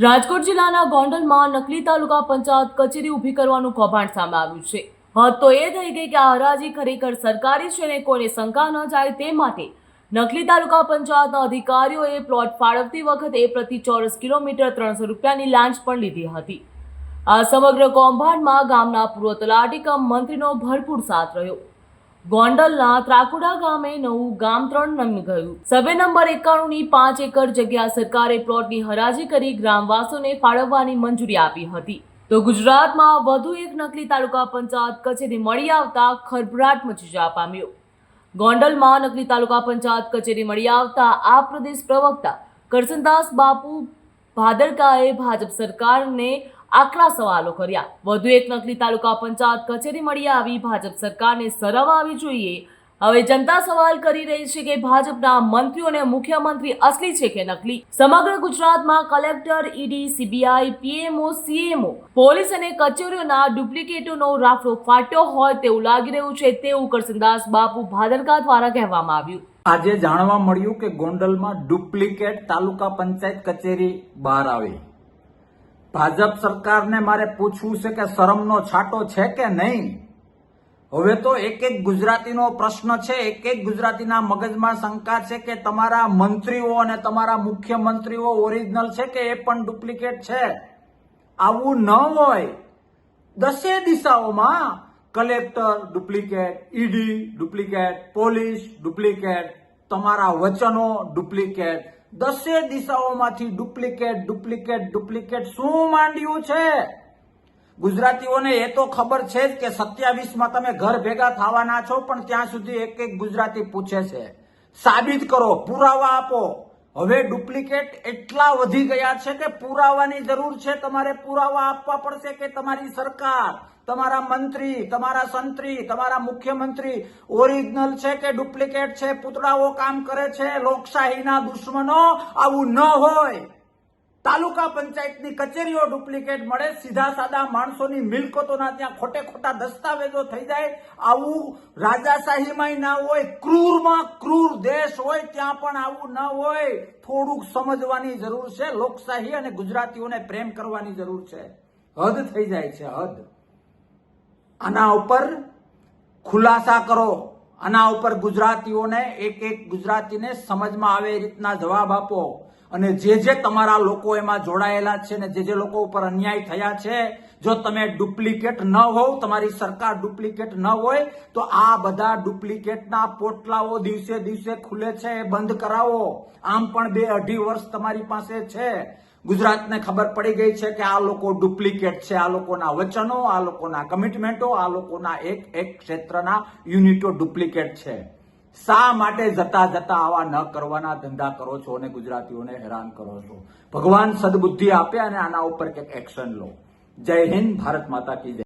રાજકોટ જિલ્લાના ગોંડલમાં નકલી તાલુકા પંચાયત કચેરી ઊભી કરવાનું કૌભાંડ સામે આવ્યું છે. હદ તો એ થઈ ગઈ કે આ હરાજી ખરેખર સરકારી છે ને કોઈને શંકા ન જાય તે માટે નકલી તાલુકા પંચાયતના અધિકારીઓએ પ્લોટ ફાળવતી વખતે પ્રતિ ચોરસ કિલોમીટર ત્રણસો રૂપિયાની લાંચ પણ લીધી હતી. આ સમગ્ર કૌભાંડમાં ગામના પૂર્વ તલાટી કમ મંત્રીનો ભરપૂર સાથ રહ્યો. ગોંડલના ત્રાકુડા ગામે નવું ગામ ત્રણ નમી ગયું. સર્વે નંબર એકાણું ની પાંચ એકર જગ્યા સરકારે પ્લોટની હરાજી કરી ગ્રામવાસીઓને ફાળવવાની મંજૂરી આપી હતી. તો ગુજરાતમાં વધુ એક નકલી તાલુકા પંચાયત કચેરી મળી આવતા ખરભરાટ મચી જવા પામ્યો. ગોંડલમાં નકલી તાલુકા પંચાયત કચેરી મળી આવતા આ પ્રદેશ પ્રવક્તા કરસનદાસ બાપુ ભાદરકાએ ભાજપ સરકારને આકરા સવાલો કર્યા. વધુ એક નકલી તાલુકા પંચાયત કચેરી મળી આવી. ભાજપ સરકારને શરમ આવી જોઈએ. હવે જનતા સવાલ કરી રહી છે કે ભાજપના મંત્રીઓ અને મુખ્યમંત્રી અસલી છે કે નકલી? સમગ્ર ગુજરાતમાં collector, ED, CBI, PMO, CMO, police અને કચેરીઓના ડુપ્લિકેટોનો રાફડો ફાટ્યો હોય તેવું લાગી રહ્યું છે તેવું કરસનદાસ બાપુ ભાદરકા દ્વારા કહેવામાં આવ્યું. આજે જાણવા મળ્યું કે ગોંડલમાં ડુપ્લિકેટ તાલુકા પંચાયત કચેરી બહાર આવી. ભાજપ સરકારને મારે પૂછવું છે કે શરમનો છાંટો છે કે નહીં? હવે તો એક એક ગુજરાતીનો પ્રશ્ન છે, એક એક ગુજરાતીના મગજમાં શંકા છે કે તમારા મંત્રીઓ અને તમારા મુખ્યમંત્રીઓ ઓરિજિનલ છે કે એ પણ ડુપ્લિકેટ છે? આવું ન હોય. દસે દિશાઓમાં collector duplicate, ED duplicate, police duplicate, તમારા વચનો ડુપ્લિકેટ. દસે દિશાઓમાંથી ડુપ્લિકેટ ડુપ્લિકેટ ડુપ્લિકેટ શું માંડ્યું છે? ગુજરાતીઓને એ તો ખબર છે જ કે સત્યાવીસમાં તમે ઘર ભેગા થવાના છો, પણ ત્યાં સુધી એક એક ગુજરાતી પૂછે છે. સાબિત કરો, પુરાવા આપો. હવે ડુપ્લિકેટ એટલા વધી ગયા છે કે પુરાવાની જરૂર છે તમારે પુરાવા આપવા પડશે કે તમારી સરકાર? તમારા મંત્રી, તમારા સંત્રી, તમારા મુખ્યમંત્રી ઓરિજિનલ છે કે ડુપ્લિકેટ છે? પૂતળાઓ કામ કરે છે? લોકશાહીના દુશ્મનો? આવું ન હોય. તાલુકા પંચાયતની કચેરીઓ ડુપ્લિકેટ મળે. સીધા સાદા માણસોની મિલકતોના ત્યાં ખોટે ખોટા દસ્તાવેજો થઈ જાય. આવું રાજાશાહીમાં ના હોય, ક્રૂરમાં ક્રૂર દેશ હોય, ત્યાં પણ આવું ન હોય. થોડુંક સમજવાની જરૂર છે. લોકશાહી અને ગુજરાતીઓને પ્રેમ કરવાની જરૂર છે. હદ થઈ જાય છે, હદ. આના ઉપર ખુલાસા કરો. આના ઉપર ગુજરાતીઓને એક એક ગુજરાતીને સમજમાં આવે એ રીતના જવાબ આપો. અને જે જે તમારા લોકો એમાં જોડાયેલા છે ને જે જે લોકો ઉપર અન્યાય થયા છે, જો તમે ડુપ્લિકેટ ન હોવ, તમારી સરકાર ડુપ્લિકેટ ન હોય, તો આ બધા ડુપ્લિકેટના પોટલાઓ દિવસે દિવસે ખુલે છે, એ બંધ કરાવો. આમ પણ બે અઢી વર્ષ તમારી પાસે છે. ગુજરાતને ખબર પડી ગઈ છે કે આ લોકો ડુપ્લિકેટ છે. આ લોકોના વચનો, આ લોકોના કમિટમેન્ટો આ લોકોના એક એક ક્ષેત્રના યુનિટો ડુપ્લિકેટ છે. શા માટે જતા જતા આવા ન કરવાના ધંધા કરો છો અને ગુજરાતીઓને હેરાન કરો છો? ભગવાન સદબુદ્ધિ આપે અને આના ઉપર કંઈક એક્શન લો. જય હિન્દ, ભારત માતા કી